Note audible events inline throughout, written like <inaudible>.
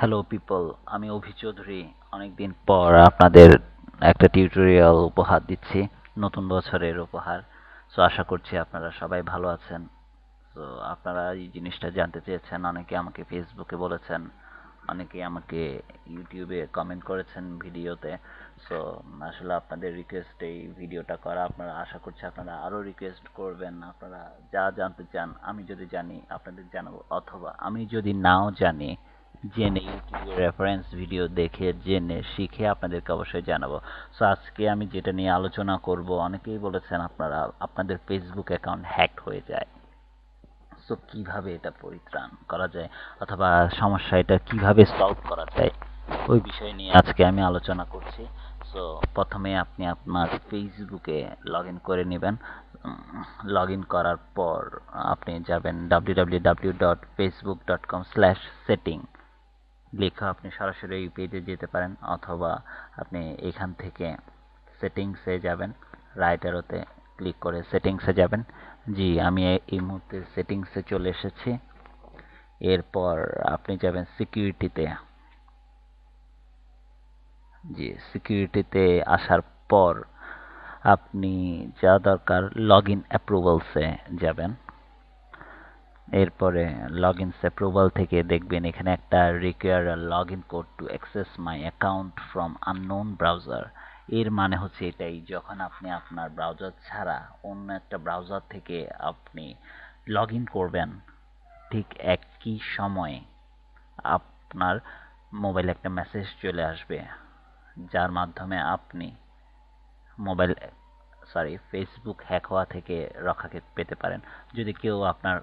Hello people আমি অভি চৌধুরী। অনেকদিন পর আপনাদের একটা টিউটোরিয়াল উপহার দিচ্ছি, নতুন বছরের উপহার। সো আশা করছি আপনারা সবাই ভালো আছেন। তো আপনারা এই জিনিসটা জানতে চেয়েছেন, অনেকে আমাকে ফেসবুকে বলেছেন, অনেকে আমাকে ইউটিউবে কমেন্ট করেছেন ভিডিওতে সো আসলে আপনাদের রিকোয়েস্ট এই ভিডিওটা করা, আপনারা আশা করছি আপনারা আরও রিকোয়েস্ট করবেন, আপনারা যা জানতে চান, আমি যদি জানি, আপনাদের জানাব, অথবা আমি যদি নাও জানি জেনে ইউটিউবে রেফারেন্স ভিডিও দেখে, জেনে, শিখে আপনাদেরকে অবশ্যই জানাব। সো আজকে আমি যেটা নিয়ে আলোচনা করব, অনেকেই বলেছেন আপনারা, আপনাদের ফেসবুক অ্যাকাউন্ট হ্যাক হয়ে যায়। সো কীভাবে এটা পরিত্রাণ করা যায় অথবা সমস্যা এটা কীভাবে সলভ করা যায়, ওই বিষয় নিয়ে আজকে আমি আলোচনা করছি। সো প্রথমে আপনি আপনার ফেসবুকে লগ ইন করে নেবেন। লগ ইন করার পর আপনি যাবেন W W W dot Facebook dot com slash setting লেখা আপনি সরাসরি এই পেজে যেতে পারেন অথবা আপনি এখান থেকে সেটিংসে যাবেন রাইট অ্যারোতে ক্লিক করে সেটিংসে যাবেন। জি, আমি এই মুহূর্তে সেটিংসে চলে এসেছি। এরপর আপনি যাবেন সিকিউরিটিতে জি সিকিউরিটিতে আসার পর আপনি যা দরকার লগ ইন অ্যাপ্রুভালসে যাবেন। এরপরে লগ ইন অ্যাপ্রুভাল থেকে দেখবেন এখানে একটা require log in code to access my account from unknown browser এর মানে হচ্ছে এটাই, যখন আপনি আপনার ব্রাউজার ছাড়া অন্য একটা ব্রাউজার থেকে আপনি লগ ইন করবেন, ঠিক একই সময়ে আপনার মোবাইলে একটা মেসেজ চলে আসবে, যার মাধ্যমে আপনি মোবাইল সরি ফেসবুক হ্যাক হওয়া থেকে রক্ষা পেতে পারেন। যদি কেউ আপনার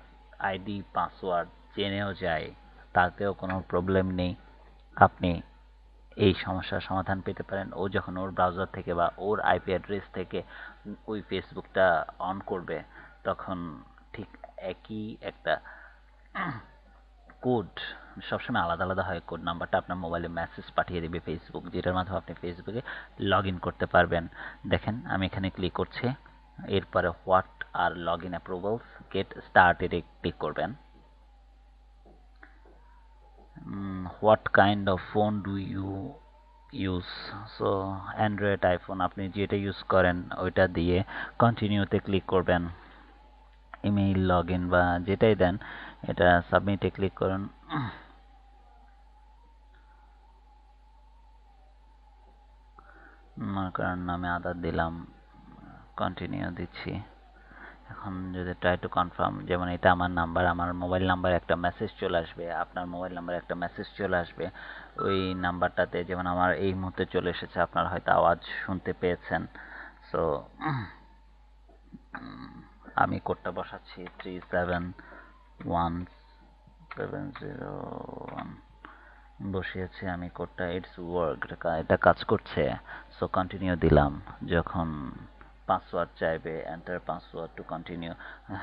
আইডি, পাসওয়ার্ড জেনেও যায়, তাতেও কোনো প্রবলেম নেই। আপনি এই সমস্যার সমাধান পেতে পারেন। ও যখন ওর ব্রাউজার থেকে বা ওর আইপি অ্যাড্রেস থেকে ওই ফেসবুকটা অন করবে, তখন ঠিক একই একটা কোড সবসময় আলাদা আলাদা হয় কোড নাম্বারটা আপনার মোবাইলে মেসেজ পাঠিয়ে দেবে ফেসবুক যেটার মাধ্যমে আপনি ফেসবুকে লগ করতে পারবেন। দেখেন, আমি এখানে ক্লিক করছি, এরপরে what are log in approvals get started click করবেন। What kind of phone do you use so Android iPhone আপনি যেটা ইউজ করেন, ওইটা দিয়ে কন্টিনিউতে ক্লিক করবেন। ইমেইল লগ ইন বা যেটাই দেন, এটা সাবমিটে ক্লিক করুন। মনে করেন আমি আধার দিলাম কন্টিনিউ দিচ্ছি। এখন যদি ট্রাই টু কনফার্ম যেমন এটা আমার নাম্বার আমার মোবাইল নাম্বার একটা মেসেজ চলে আসবে, আপনার মোবাইল নাম্বার একটা মেসেজ চলে আসবে, ওই নাম্বারটাতে যেমন আমার এই মুহূর্তে চলে এসেছে, আপনার হয়তো আওয়াজ শুনতে পেয়েছেন। সো আমি কোডটা বসাচ্ছি three seven one seven zero one বসিয়েছি আমি কোডটা ইটস ওয়ার্ক এটা কাজ করছে। সো কন্টিনিউ দিলাম, যখন পাসওয়ার্ড চাইবে এন্টার পাসওয়ার্ড টু কন্টিনিউ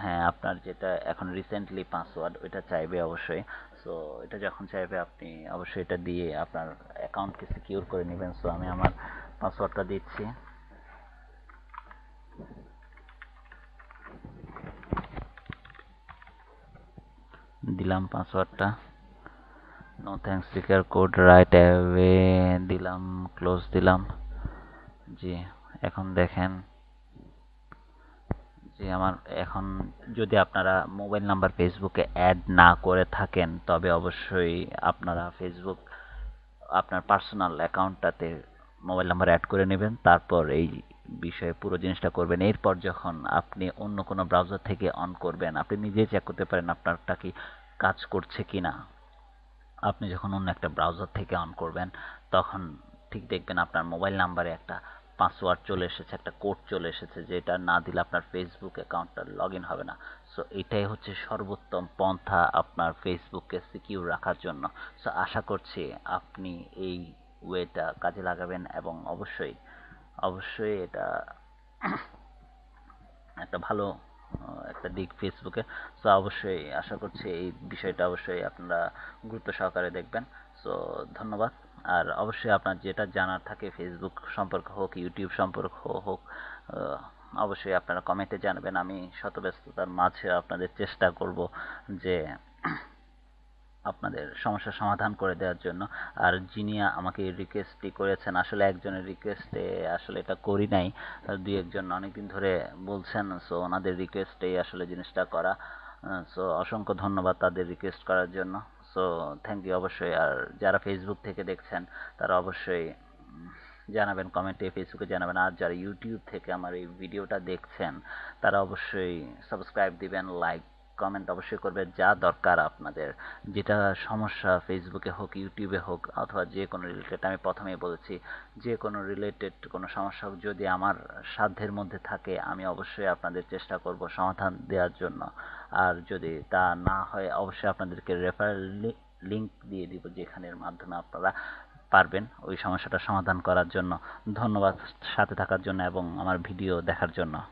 হ্যাঁ আপনার যেটা এখন রিসেন্টলি পাসওয়ার্ড ওইটা চাইবে অবশ্যই। সো এটা যখন চাইবে আপনি অবশ্যই এটা দিয়ে আপনার অ্যাকাউন্টকে সিকিউর করে নেবেন। সো আমি আমার পাসওয়ার্ডটা দিচ্ছি। দিলাম পাসওয়ার্ডটা no thanks secure code right away দিলাম ক্লোজ দিলাম। জি, এখন দেখেন। আমার এখন যদি আপনারা মোবাইল নাম্বার ফেসবুকে অ্যাড না করে থাকেন, তবে অবশ্যই আপনারা ফেসবুক, আপনার পার্সোনাল অ্যাকাউন্টটাতে মোবাইল নাম্বার অ্যাড করে নেবেন, তারপর এই বিষয়ে পুরো জিনিসটা করবেন। এরপর যখন আপনি অন্য কোনো ব্রাউজার থেকে অন করবেন, আপনি নিজেই চেক করতে পারেন আপনারটা কি কাজ করছে কি না আপনি যখন অন্য একটা ব্রাউজার থেকে অন করবেন, তখন ঠিক দেখবেন আপনার মোবাইল নাম্বারে একটা পাসওয়ার্ড চলে এসেছে, একটা কোড চলে এসেছে, যেটা না দিলে আপনার ফেসবুক অ্যাকাউন্টটা লগ হবে না। সো এটাই হচ্ছে সর্বোত্তম পন্থা আপনার ফেসবুককে সিকিউর রাখার জন্য। সো আশা করছি আপনি এই ওয়েটা কাজে লাগাবেন এবং অবশ্যই অবশ্যই এটা <coughs> একটা ভালো একটা দিক ফেসবুকে সো অবশ্যই আশা করছি এই বিষয়টা অবশ্যই আপনারা গুরুত্ব সহকারে দেখবেন। সো ধন্যবাদ। আর অবশ্যই আপনার যেটা জানার থাকে ফেসবুক সম্পর্ক হোক ইউটিউব সম্পর্ক হোক অবশ্যই আপনারা কমেন্টে জানাবেন। আমি শত ব্যস্ততার মাঝে আপনাদের চেষ্টা করব যে আপনাদের সমস্যার সমাধান করে দেওয়ার জন্য। আর যিনি আমাকে রিকোয়েস্টটি করেছেন, আসলে একজনের রিকোয়েস্টে আসলে এটা করি নাই। দুই একজন অনেকদিন ধরে বলছেন সো ওনাদের রিকোয়েস্টেই আসলে জিনিসটা করা। সো অসংখ্য ধন্যবাদ তাদের রিকোয়েস্ট করার জন্য। সো থ্যাংক ইউ অবশ্যই। আর যারা ফেসবুক থেকে দেখছেন, তারা অবশ্যই জানাবেন কমেন্টে ফেসবুকে জানাবেন। আর যারা ইউটিউব থেকে আমার এই ভিডিওটা দেখছেন, তারা অবশ্যই সাবস্ক্রাইব দিবেন লাইক কমেন্ট অবশ্যই করবেন, যা দরকার আপনাদের। যেটা সমস্যা ফেসবুকে হোক ইউটিউবে হোক, অথবা যে কোনো রিলেটেড আমি প্রথমেই বলেছি, যে কোনো রিলেটেড কোনো সমস্যা হোক, যদি আমার সাধ্যের মধ্যে থাকে, আমি অবশ্যই আপনাদের চেষ্টা করব সমাধান দেওয়ার জন্য। আর যদি তা না হয়, অবশ্যই আপনাদেরকে রেফারেল লিংক দিয়ে দিব, যেখানের মাধ্যমে আপনারা পারবেন ওই সমস্যাটা সমাধান করার জন্য। ধন্যবাদ সাথে থাকার জন্য এবং আমার ভিডিও দেখার জন্য।